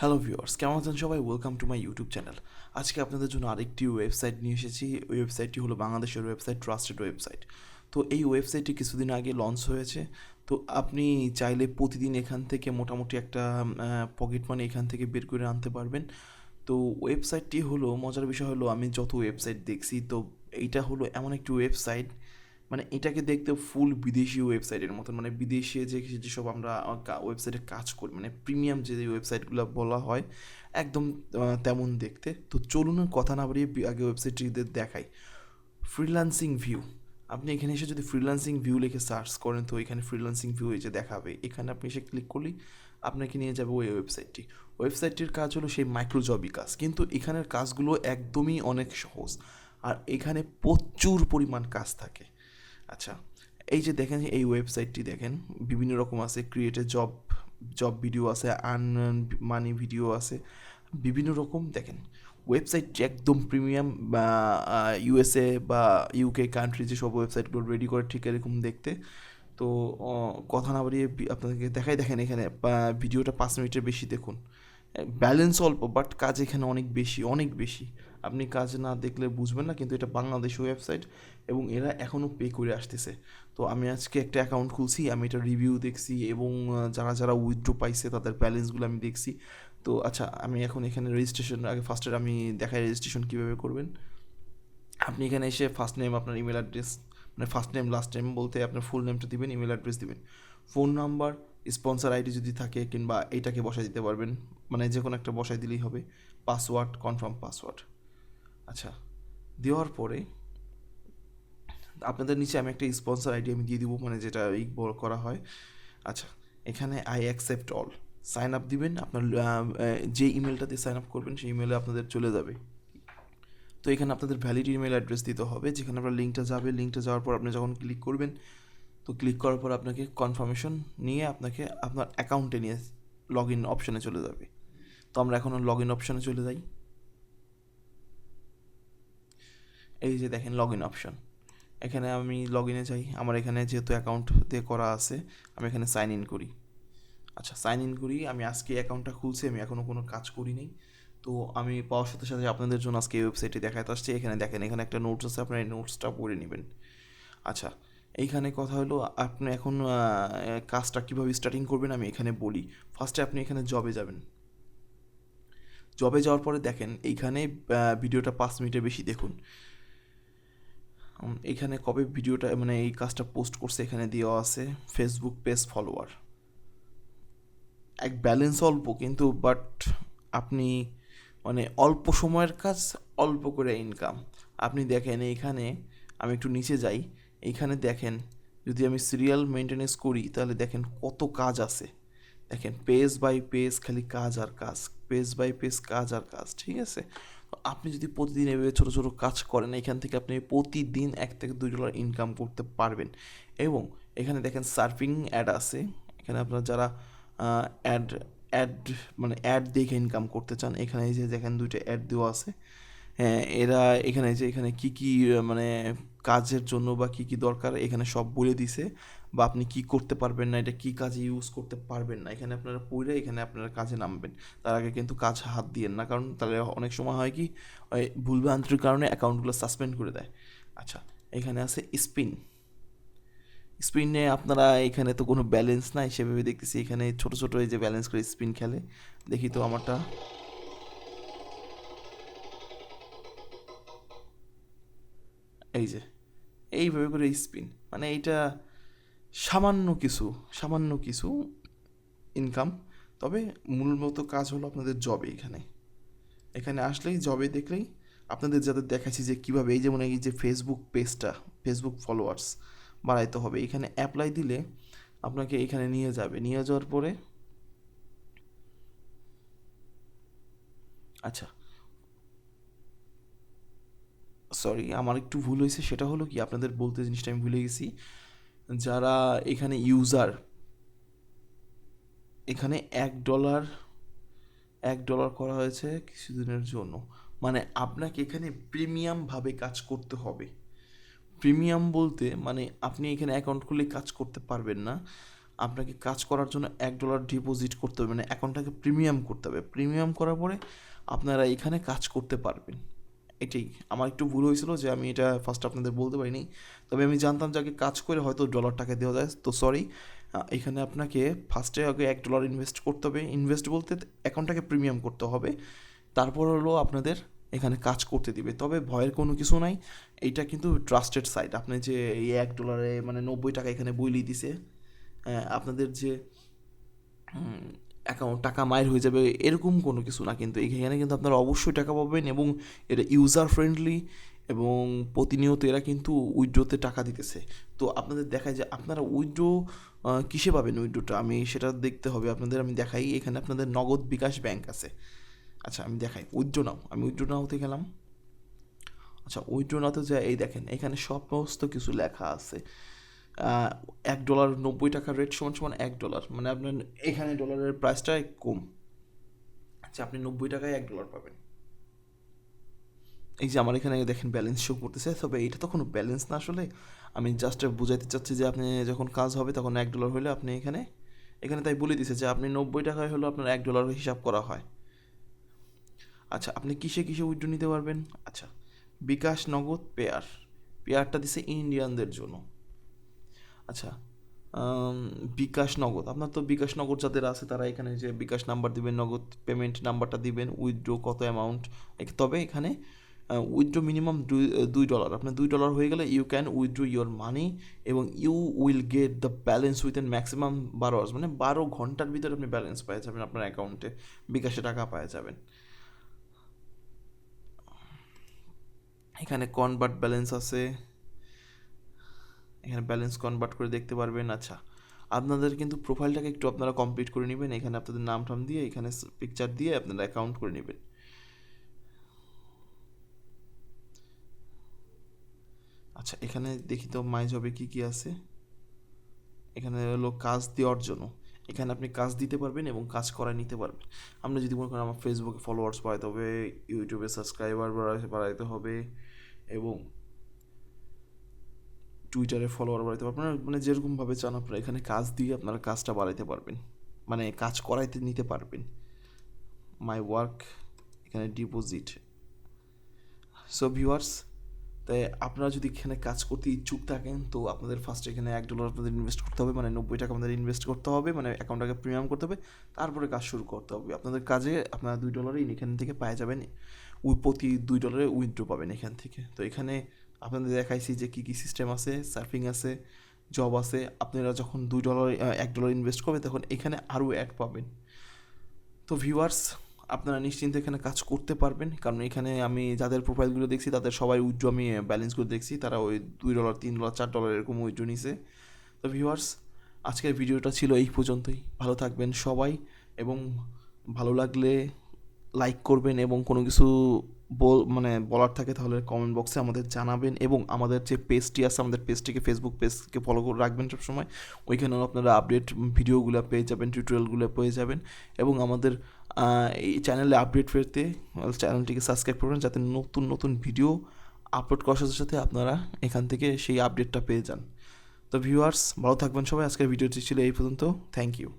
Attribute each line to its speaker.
Speaker 1: Hello viewers কেমন আছেন সবাই? Welcome to my YouTube channel আজকে আপনাদের জন্য আরেকটি ওয়েবসাইট নিয়ে এসেছি। ওয়েবসাইটটি হলো বাংলাদেশের ওয়েবসাইট ট্রাস্টেড ওয়েবসাইট তো এই ওয়েবসাইটটি কিছুদিন আগে লঞ্চ হয়েছে। তো আপনি চাইলে প্রতিদিন এখান থেকে মোটামুটি একটা পকেট মানি এখান থেকে বের করে আনতে পারবেন। তো ওয়েবসাইটটি হলো, মজার বিষয় হলো, আমি যত ওয়েবসাইট দেখছি, তো এইটা হলো এমন একটি ওয়েবসাইট মানে এটাকে দেখতে ফুল বিদেশি ওয়েবসাইটের মতন। মানে বিদেশে যে যেসব আমরা ওয়েবসাইটে কাজ করি মানে প্রিমিয়াম যে ওয়েবসাইটগুলো বলা হয়, একদম তেমন দেখতে। তো চলুন কথা না বাড়িয়ে আগে ওয়েবসাইটটিতে দেখাই। ফ্রিল্যান্সিং ভিউ আপনি এখানে এসে যদি ফ্রিল্যান্সিং ভিউ লিখে সার্চ করেন, তো এখানে ফ্রিল্যান্সিং ভিউ যে দেখাবে। এখানে আপনি এসে ক্লিক করলেই আপনাকে নিয়ে যাবে ওই ওয়েবসাইটটি ওয়েবসাইটটির কাজ হলো সেই মাইক্রো জবই কাজ। কিন্তু এখানের কাজগুলো একদমই অনেক সহজ। আর এখানে প্রচুর পরিমাণ কাজ থাকে। আচ্ছা এই যে দেখেন, এই ওয়েবসাইটটি দেখেন, বিভিন্ন রকম আছে ক্রিয়েটে জব জব ভিডিও আছে আর্ন মানি ভিডিও আছে, বিভিন্ন রকম দেখেন। ওয়েবসাইট একদম প্রিমিয়াম বা ইউএসএ বা ইউকে কান্ট্রি যেসব ওয়েবসাইটগুলো রেডি করে ঠিক এরকম দেখতে। তো কথা না বাড়িয়ে আপনাদেরকে দেখাই দেখেন এখানে ভিডিওটা পাঁচ মিনিটের বেশি দেখুন। ব্যালেন্স অল্প বাট কাজ এখানে অনেক বেশি অনেক বেশি। আপনি কাজ না দেখলে বুঝবেন না, কিন্তু এটা বাংলাদেশ ওয়েবসাইট এবং এরা এখনও পে করে আসতেছে। তো আমি আজকে একটা অ্যাকাউন্ট খুলছি, আমি এটা রিভিউ দেখছি এবং যারা যারা উইথড্রো পাইছে তাদের ব্যালেন্সগুলো আমি দেখছি। তো আচ্ছা আমি এখন এখানে রেজিস্ট্রেশন আগে ফার্স্টের আমি দেখাই রেজিস্ট্রেশন কীভাবে করবেন। আপনি এখানে এসে ফার্স্ট নেম আপনার ইমেল অ্যাড্রেস মানে ফার্স্ট নেম লাস্ট নেম বলতে আপনার ফুল নেমটা দিবেন ইমেল অ্যাড্রেস দিবেন। ফোন নাম্বার স্পন্সর আইডি যদি থাকে কিংবা এইটাকে বসাই দিতে পারবেন মানে যে কোনো একটা বসাই দিলেই হবে পাসওয়ার্ড কনফার্ম পাসওয়ার্ড আচ্ছা দেওয়ার পরে আপনাদের নিচে আমি একটা স্পন্সর আইডি আমি দিয়ে দিব মানে যেটা এই করা হয়। আচ্ছা এখানে I accept all sign up দিবেন, আপনার যে ইমেলটা দিয়ে সাইন আপ করবেন, সেই ইমেলে আপনাদের চলে যাবে। তো এখানে আপনাদের ভ্যালিড ইমেল অ্যাড্রেস দিতে হবে, যেখানে আপনার লিঙ্কটা যাবে। লিঙ্কটা যাওয়ার পর আপনি যখন ক্লিক করবেন তো ক্লিক করার পর আপনাকে কনফার্মেশন নিয়ে আপনাকে আপনার অ্যাকাউন্টে নিয়ে লগ ইন অপশানে চলে যাবে। তো আমরা এখন লগ ইন অপশানে চলে যাই। এই যে দেখেন লগ ইন অপশন এখানে আমি লগ ইনে যাই। আমার এখানে যেহেতু অ্যাকাউন্ট দিয়ে করা আছে, আমি এখানে সাইন ইন করি। আচ্ছা সাইন ইন করি। আমি আজকে অ্যাকাউন্টটা খুলছি, আমি এখনও কোনো কাজ করি নাই। তো আমি পাওয়ার সাথে সাথে আপনাদের জন্য আজকে এই ওয়েবসাইটে দেখাতে আসছি। এখানে দেখেন, এখানে একটা নোটস আছে। আপনার এই নোটসটা পড়ে নেবেন। আচ্ছা এইখানে কথা হলো, আপনি এখন কাজটা কীভাবে স্টার্টিং করবেন আমি এখানে বলি। ফার্স্টে আপনি এখানে জবে যাবেন। জবে যাওয়ার পরে দেখেন, এইখানে ভিডিওটা পাঁচ মিনিটের বেশি দেখুন। এখানে কবে ভিডিওটা মানে এই কাজটা পোস্ট করছে, এখানে দেওয়া আছে ফেসবুক পেজ ফলোয়ার এক ব্যালেন্স অল্প কিন্তু বাট আপনি মানে অল্প সময়ের কাজ, অল্প করে ইনকাম আপনি দেখেন এইখানে, আমি একটু নিচে যাই। এইখানে দেখেন, যদি আমি সিরিয়াল মেনটেনেন্স করি, তাহলে দেখেন কত কাজ আছে। দেখেন পেজ বাই পেজ খালি কাজ আর কাজ পেজ বাই পেজ কাজ আর কাজ, ঠিক আছে? আপনি যদি প্রতিদিন এভাবে ছোটো ছোটো কাজ করেন, এখান থেকে আপনি প্রতিদিন এক থেকে দুই ডলার ইনকাম করতে পারবেন। এবং এখানে দেখেন সার্ফিং অ্যাড আছে। এখানে আপনার যারা অ্যাড অ্যাড মানে অ্যাড দেখে ইনকাম করতে চান, এখানে এই যে দেখেন দুইটা অ্যাড দেওয়া আছে। এরা এখানে যে এখানে কি কি মানে কাজের জন্য বা কি কি দরকার, এখানে সব বলে দিছে বা আপনি কি করতে পারবেন না, এটা কি কাজে ইউজ করতে পারবেন না। এখানে আপনারা পড়ে এখানে আপনারা কাজে নামবেন। তার আগে কিন্তু কাজ হাত দিয়েন না। কারণ তাহলে অনেক সময় হয় কি ভুলভ্রান্তির কারণে অ্যাকাউন্টগুলো সাসপেন্ড করে দেয়। আচ্ছা এখানে আছে স্পিন স্পিনে আপনারা এখানে তো কোনো ব্যালেন্স নাই। সেভাবে দেখতেছি এখানে ছোট ছোট এই যে ব্যালেন্স করে স্পিন খেলে। দেখি তো আমারটা। এই যে, এইভাবে করে স্পিন মানে এইটা সামান্য কিছু সামান্য কিছু ইনকাম তবে মূল মতো কাজ হলো আপনাদের জবে এখানে। এখানে আসলেই জবে দেখলেই আপনাদের যাদের দেখাচ্ছি যে কীভাবে এই যেমন এই যে ফেসবুক পেজটা ফেসবুক ফলোয়ার্স বাড়াইতে হবে, এখানে অ্যাপ্লাই দিলে আপনাকে এখানে নিয়ে যাবে। নিয়ে যাওয়ার পরে আচ্ছা সরি আমার একটু ভুল হয়েছে, সেটা হলো কি, আপনাদের বলতে জিনিসটা আমি ভুলে গেছি। যারা এখানে ইউজার এখানে এক ডলার এক ডলার করা হয়েছে কিছুদিনের জন্য। মানে আপনাকে এখানে প্রিমিয়ামভাবে কাজ করতে হবে। প্রিমিয়াম বলতে মানে আপনি এখানে অ্যাকাউন্ট খুলে কাজ করতে পারবেন না। আপনাকে কাজ করার জন্য এক ডলার ডিপোজিট করতে হবে। মানে অ্যাকাউন্টটাকে প্রিমিয়াম করতে হবে। প্রিমিয়াম করার পরে আপনারা এখানে কাজ করতে পারবেন। এটাই। আমার একটু ভুল হয়েছিল যে আমি এটা ফার্স্ট আপনাদের বলতে পারিনি। তবে আমি জানতাম যে আগে কাজ করে হয়তো ডলার টাকা দেওয়া যায়। তো সরি এখানে আপনাকে ফার্স্টে আগে এক ডলার ইনভেস্ট করতে হবে। ইনভেস্ট বলতে অ্যাকাউন্টটাকে প্রিমিয়াম করতে হবে। তারপর হলো আপনাদের এখানে কাজ করতে দিবে। তবে ভয়ের কোনো কিছু নাই। এইটা কিন্তু ট্রাস্টেড সাইট আপনি যে এই এক ডলারে মানে নব্বই টাকা এখানে বইলি দিছে আপনাদের যে অ্যাকাউন্ট টাকা মায়ের হয়ে যাবে, এরকম কোনো কিছু না কিন্তু। এখানে কিন্তু আপনারা অবশ্যই টাকা পাবেন এবং এটা ইউজার ফ্রেন্ডলি এবং প্রতিনিয়ত এরা কিন্তু উইড্রোতে টাকা দিতেছে। তো আপনাদের দেখায় যে আপনারা উইড্রো কিসে পাবেন উইড্রোটা আমি সেটা দেখতে হবে, আপনাদের আমি দেখাই। এখানে আপনাদের নগদ বিকাশ ব্যাংক আছে। আচ্ছা আমি দেখাই। Withdraw now. আমি উইড্রো নাওতে গেলাম। আচ্ছা উইড্রো নাওতে যা এই দেখেন, এখানে সমস্ত কিছু লেখা আছে। এক ডলার নব্বই টাকার রেট সমান সমান এক ডলার মানে আপনার এখানে ডলারের প্রাইসটা কম। আচ্ছা আপনি নব্বই টাকায় এক ডলার পাবেন। এই যে আমার এখানে দেখেন ব্যালেন্স শো করতেছে। তবে এটা তো কোনো ব্যালেন্স না আসলে। আমি জাস্ট বুঝাইতে চাচ্ছি যে আপনি যখন কাজ হবে তখন এক ডলার হলে আপনি এখানে এখানে তাই বলে দিছে যে আপনি নব্বই টাকায় হলো আপনার এক ডলার হিসাব করা হয়। আচ্ছা আপনি কিসে কিসে উইড্রো নিতে পারবেন? আচ্ছা বিকাশ নগদ পেয়ার পেয়ারটা দিছে ইন্ডিয়ানদের জন্য। আচ্ছা বিকাশ নগদ। আপনার তো বিকাশ নগদ যাদের আছে তারা এখানে যে বিকাশ নাম্বার দিবেন, নগদ পেমেন্ট নাম্বারটা দিবেন উইথড্রো কত অ্যামাউন্ট তবে এখানে উইথড্রো মিনিমাম দুই ডলার আপনার দুই ডলার হয়ে গেলে you can withdraw your money এবং you will get the balance with maximum বারো আওয়ার্স মানে বারো ঘণ্টার ভিতরে আপনি ব্যালেন্স পেয়ে যাবেন আপনার অ্যাকাউন্টে বিকাশে টাকা পেয়ে যাবেন এখানে কনভার্ট ব্যালেন্স আছে। এখানে ব্যালেন্স কনভার্ট করে দেখতে পারবেন। আচ্ছা আপনাদের কিন্তু প্রোফাইলটাকে একটু আপনারা কমপ্লিট করে নেবেন। এখানে আপনাদের নাম টাম দিয়ে, এখানে পিকচার দিয়ে আপনারা অ্যাকাউন্ট করে নেবেন। আচ্ছা এখানে দেখি তো মাই জবে কী কী আছে। এখানে হলো কাজ দেওয়ার জন্য। এখানে আপনি কাজ দিতে পারবেন এবং কাজ করায় নিতে পারবেন। আমরা যদি মনে করেন আমার ফেসবুকে ফলোয়ার্স বাড়াইতে হবে ইউটিউবে সাবস্ক্রাইবার বাড়াইতে হবে এবং টুইটারে ফলোয়ার বাড়াইতে পারবেন। আপনারা মানে যেরকমভাবে চান আপনারা এখানে কাজ দিয়ে আপনারা কাজটা বাড়াইতে পারবেন। মানে কাজ করাইতে নিতে পারবেন। মাই ওয়ার্ক এখানে ডিপোজিট সো ভিউয়ার্স তাই আপনারা যদি এখানে কাজ করতে ইচ্ছুক থাকেন, তো আপনাদের ফার্স্ট এখানে এক ডলার আপনাদের ইনভেস্ট করতে হবে। মানে নব্বই টাকা আপনাদের ইনভেস্ট করতে হবে। মানে অ্যাকাউন্টটাকে প্রিমিয়াম করতে হবে। তারপরে কাজ শুরু করতে হবে। আপনাদের কাজে আপনারা দুই ডলারে এখান থেকে পেয়ে যাবেন। উই প্রতি দুই ডলারে উইথড্রো পাবেন এখান থেকে। তো এখানে আপনাদের দেখাইছি যে কী কী সিস্টেম আছে সার্ফিং আছে জব আছে। আপনারা যখন দুই ডলার এক ডলার ইনভেস্ট করবেন, তখন এখানে আরও অ্যাড পাবেন। তো ভিউয়ার্স আপনারা নিশ্চিন্তে এখানে কাজ করতে পারবেন। কারণ এখানে আমি যাদের প্রোফাইলগুলো দেখছি, তাদের সবাই উইড্রো আমি ব্যালেন্সগুলো দেখছি। তারা ওই দুই ডলার তিন ডলার চার ডলার এরকম উইড্রো নিছে। তো ভিউয়ার্স আজকের ভিডিওটা ছিল এই পর্যন্তই। ভালো থাকবেন সবাই, এবং ভালো লাগলে লাইক করবেন, এবং কোনো কিছু বল মানে বলার থাকে তাহলে কমেন্ট বক্সে আমাদের জানাবেন এবং আমাদের যে পেজটি আছে, আমাদের পেজটিকে ফেসবুক পেজকে ফলো করে রাখবেন সবসময়। ওইখানেও আপনারা আপডেট ভিডিওগুলো পেয়ে যাবেন টিউটোরিয়ালগুলো পেয়ে যাবেন এবং আমাদের এই চ্যানেলে আপডেট পেতে চ্যানেলটিকে সাবস্ক্রাইব করবেন যাতে নতুন নতুন ভিডিও আপলোড করার সাথে সাথে আপনারা এখান থেকে সেই আপডেটটা পেয়ে যান। তো ভিউয়ার্স ভালো থাকবেন সবাই। আজকের ভিডিওটি ছিল এই পর্যন্ত। Thank you